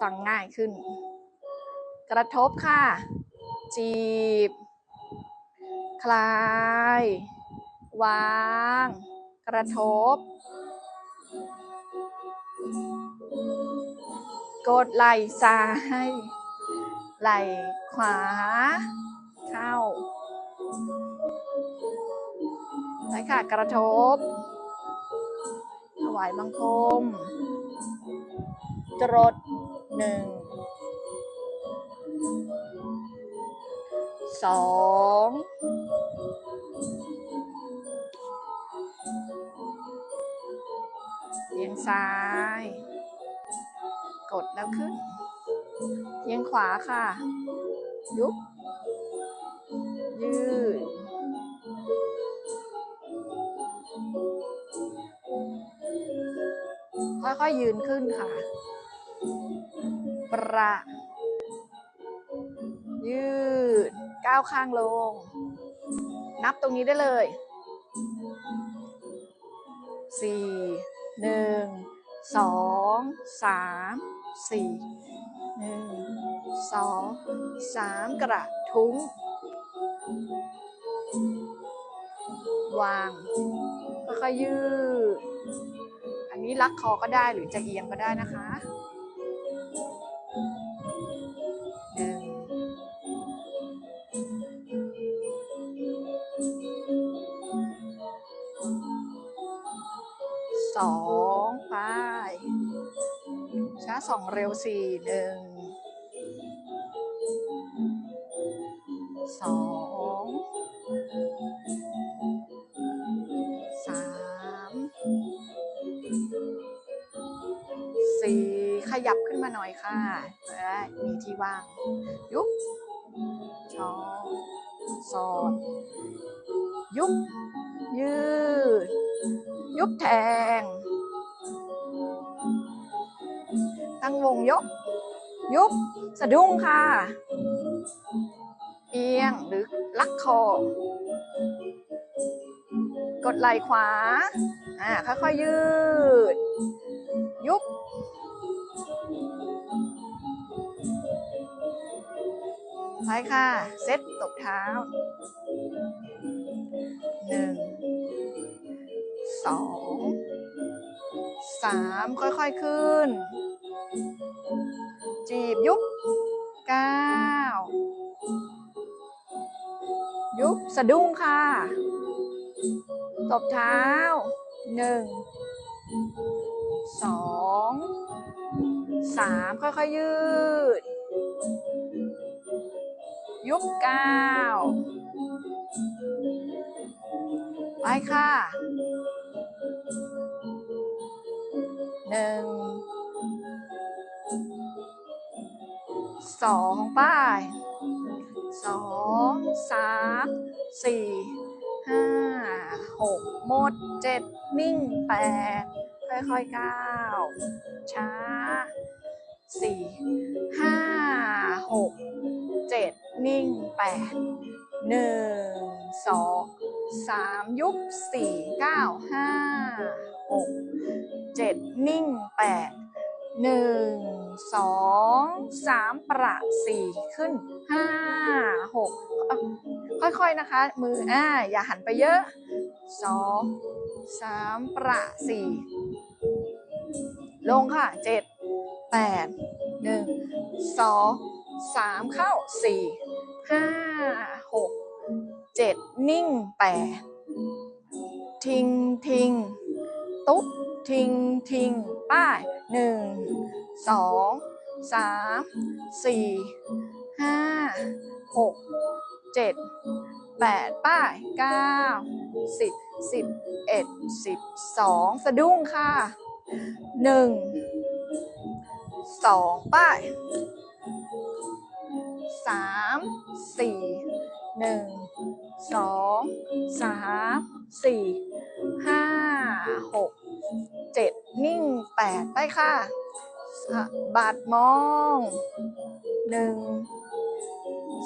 ฟังง่ายขึ้น กระทบค่ะ จีบ คลาย วาง กระทบ กดไหล่ซ้าย ไหล่ขวา เข้าไปค่ะ กระทบ ถวายบังคม จรด หนึ่งสองเอียงซ้าย กดแล้วขึ้นเอียงขวาค่ะ ยุบ ยืด ค่อยๆยืนขึ้นค่ะ ประ ยืด ก้าวข้างลง นับตรงนี้ได้เลยสี่หนึ่งสองสามสี่หนึ่งสองสามกระทุ้ง วางค่อยๆยืด อันนี้ลักคอก็ได้หรือจะเอียงก็ได้นะคะ สองไป ช้าสองเร็วสี่หนึ่งสองสามสี่ขยับขึ้นมาหน่อยค่ะจะได้มีที่ว่าง ยุบช้อนสอดยุบยืด ยุบแทง ตั้งวงยก ยุบ สะดุ้งค่ะ เอียงหรือลักคอ กดไหล่ขวา อ่า ค่อยๆยืด ยุบไปค่ะ เซตตบเท้า สามค่อยๆขึ้น จีบยุบเก้ายุบสะดุ้งค่ะ ตบเท้าหนึ่งสองสามค่อยๆยืด ยุบเก้าไปค่ะ หนึ่งสองป้ายสองสามสี่ห้าหกหมดเจ็ดนิ่งแปดค่อยๆก้าวช้าสี่ห้าหกเจ็ดนิ่งแปดหนึ่งสอง สามยุบสี่เก้าห้าหกเจ็ดนิ่งแปดหนึ่งสองสามประสี่ขึ้นห้าหกค่อยๆนะคะ มืออ่าอย่าหันไปเยอะสองสามประสี่ลงค่ะเจ็ดแปดหนึ่งสองสามเข้าสี่ห้า เจ็ดนิ่งแปดทิ้งทิ้งตุ๊บทิ้งทิ้งป้ายหนึ่งสองสามสี่ห้าหกเจ็ดแปดป้ายเก้าสิบสิบเอ็ดสิบสองสะดุ้งค่ะหนึ่งสองป้ายสามสี่ หนึ่งสองสามสี่ห้าหกเจ็ดนิ่งแปดไปค่ะสะบัดมองหนึ่ง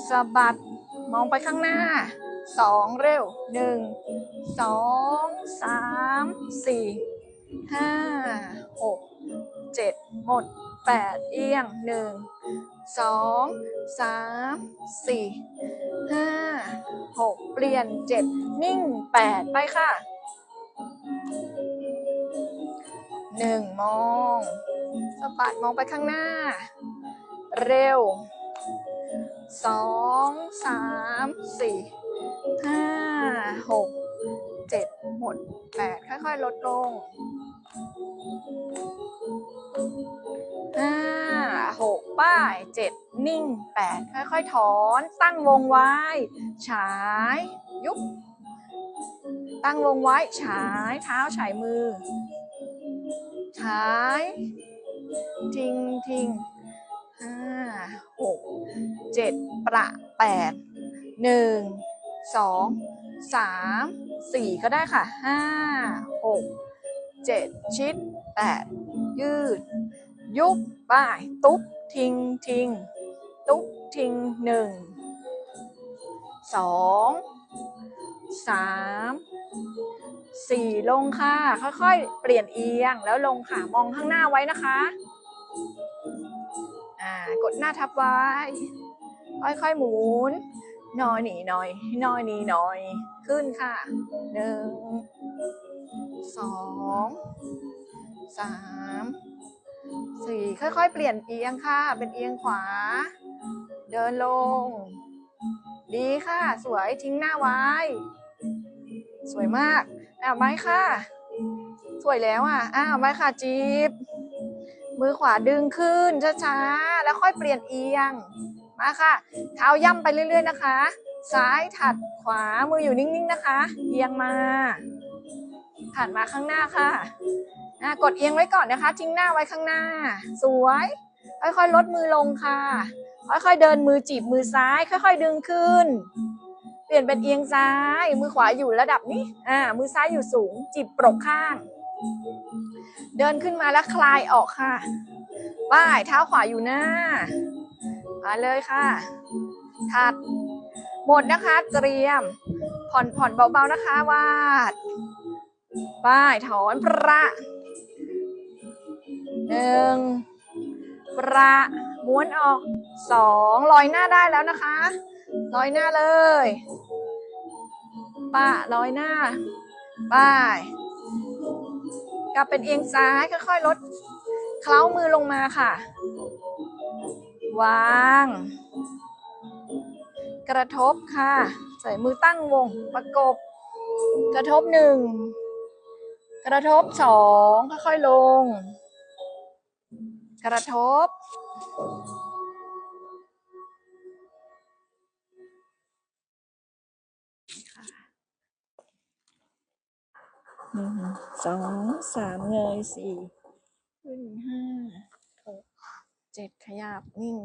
สะบัดมองไปข้างหน้าสองเร็วหนึ่งสองสามสี่ห้าหกเจ็ดหมดแปดเอียงหนึ่งสองสามสี่ ห้าหกเปลี่ยนเจ็ดนิ่งแปดไปค่ะหนึ่งมองสะบัดมองไปข้างหน้า เร็วสองสามสี่ห้าหกเจ็ดหมดแปดค่อยๆ ลดลงห้าหกป้ายเจ็ด นิ่งแปดค่อยๆ ถอนตั้งวงไว้ฉายยุบตั้งวงไว้ฉายเท้าฉายมือฉายทิ้งทิ้งห้าหกเจ็ดประแปดหนึ่งสองสามสี่ก็ได้ค่ะห้าหกเจ็ดชิดแปดยืด ยุบป้าย ตุ๊บ ทิ้งทิ้ง ตุ๊บทิ้งหนึ่งสองสามสี่ลงค่ะ ค่อยๆ เปลี่ยนเอียงแล้วลงค่ะ มองข้างหน้าไว้นะคะอ่ากดหน้าทับไว้ ค่อยๆ หมุนนอยหนีหน่อยนอยหนีหน่อย ขึ้นค่ะหนึ่งสองสามสี่ค่อยๆ เปลี่ยนเอียงค่ะ เป็นเอียงขวา เดินลง ดีค่ะ สวยทิ้งหน้าไว้ สวยมากอ้าวไม้ค่ะ สวยแล้วอะอ้าวไม้ค่ะจีบ มือขวาดึงขึ้นช้าๆแล้วค่อยเปลี่ยนเอียง มาค่ะ เท้าย่ำไปเรื่อยๆนะคะ ซ้ายถัดขวามืออยู่นิ่งๆนะคะ เอียงมาถัดมาข้างหน้าค่ะอะกดเอียงไว้ก่อนนะคะ ทิ้งหน้าไว้ข้างหน้า สวย ค่อยๆ ลดมือลงค่ะ ค่อยๆเดินมือจีบมือซ้าย ค่อยๆ ดึงขึ้น เปลี่ยนเป็นเอียงซ้าย มือขวาอยู่ระดับนี้อ่ามือซ้ายอยู่สูง จีบปรกข้าง เดินขึ้นมาแล้วคลายออกค่ะป้ายเท้าขวาอยู่หน้ามาเลยค่ะถัดหมดนะคะเตรียม ผ่อนผ่อนเบาๆนะคะวาดป้ายถอนประหนึ่งประ ม้วนออกสองลอยหน้าได้แล้วนะคะลอยหน้าเลยป้าลอยหน้าป้ายกลับเป็นเอียงซ้ายค่อยๆลด เคล้ามือลงมาค่ะ วาง กระทบค่ะ ใส่มือตั้งวงประกบ กระทบหนึ่งกระทบสองค่อยๆลง กระทบ หนึ่งสองสามเงยสี่ขึ้นห้าหกเจ็ดขยับนิ่ง